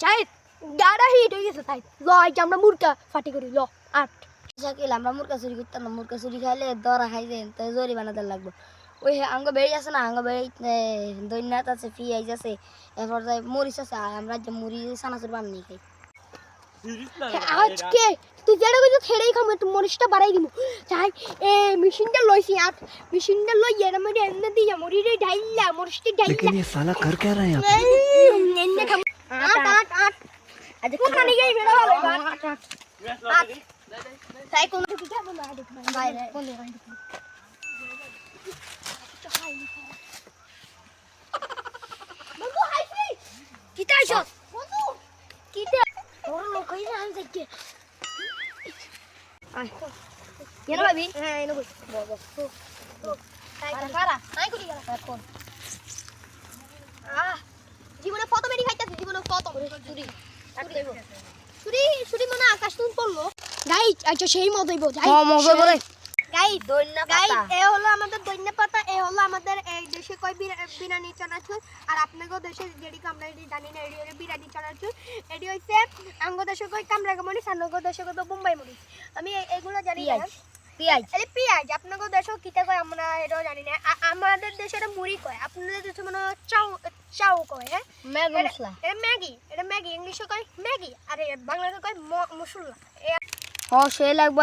চাই গাড়া হিট হয়ে গেছে তাই ল আজ আমরা মুরকা ফাটি করি ল আট শাকিল আমরা মুরকা চুরি করতাম না মুরকা চুরি খাইলে দরা খাই দেন তো জরি বানাতে লাগবো ওই আঙ্গ বেড়ি আছে না আঙ্গ বেড়ি দৈন্যাত আছে পিঁয়াজ আছে এরপর যাই মরিচ আছে আর আমরা যে মুড়ি সানাচুর বানিয়ে খাই আজকে তুই যেটা কইছো ছেড়েই খামু একটু মরিচটা বাড়াই দিমু চাই এ মেশিনটা লইছি আট মেশিনটা লই এর মধ্যে এমনি দিয়া মরিচে ঢাইলা মরিচটা ঢাইলা लेकिन ये साला कर क्या रहे हैं आप এমনি খামু আট আট আট আজ কোনখানে গিয়ে বেড়া ভালো আট আট তাই কোন দিকে যাব না আট বাইরে। বন্ধু আইছ? ওর লোক আমি ভাবি। হ্যাঁ এনে কারা। করি গেল জীবনে কত বেরি খাইতাছি জীবনে কত চুরি। চুরি চুরি মানে আকাশ তুমি পড়ল। গাই আচ্ছা সেই হ্যাঁ, মজা করে। এ হলো আমাদের দৈন্য পাতা এ হলো আমাদের এই দেশে কয় বিরা- বিরানি চানাচুর আর আপনাকেও দেশে যেটি আমরা এটি জানি না এটি হলো বিরানি চানাচুর এটি হচ্ছে আঙ্গ দেশে কয় কামরাগা মরিচ আর দেশে কয় বোম্বাই মরিচ। আমি এগুলো জানি না। পিঁয়াজ আরে পেঁয়াজ আপনাদের দেশেও কিতা কয় আমরা এটাও জানি না। আমাদের দেশে এটা মুড়ি কয়? আপনাদের দেশে মানে চাউ চাউ কয় হ্যাঁ? ম্যাগি মশলা। এটা ম্যাগি এটা ম্যাগি ইংলিশে কয় ম্যাগি আর বাংলাতে কয় মশলা হ সে লাগবে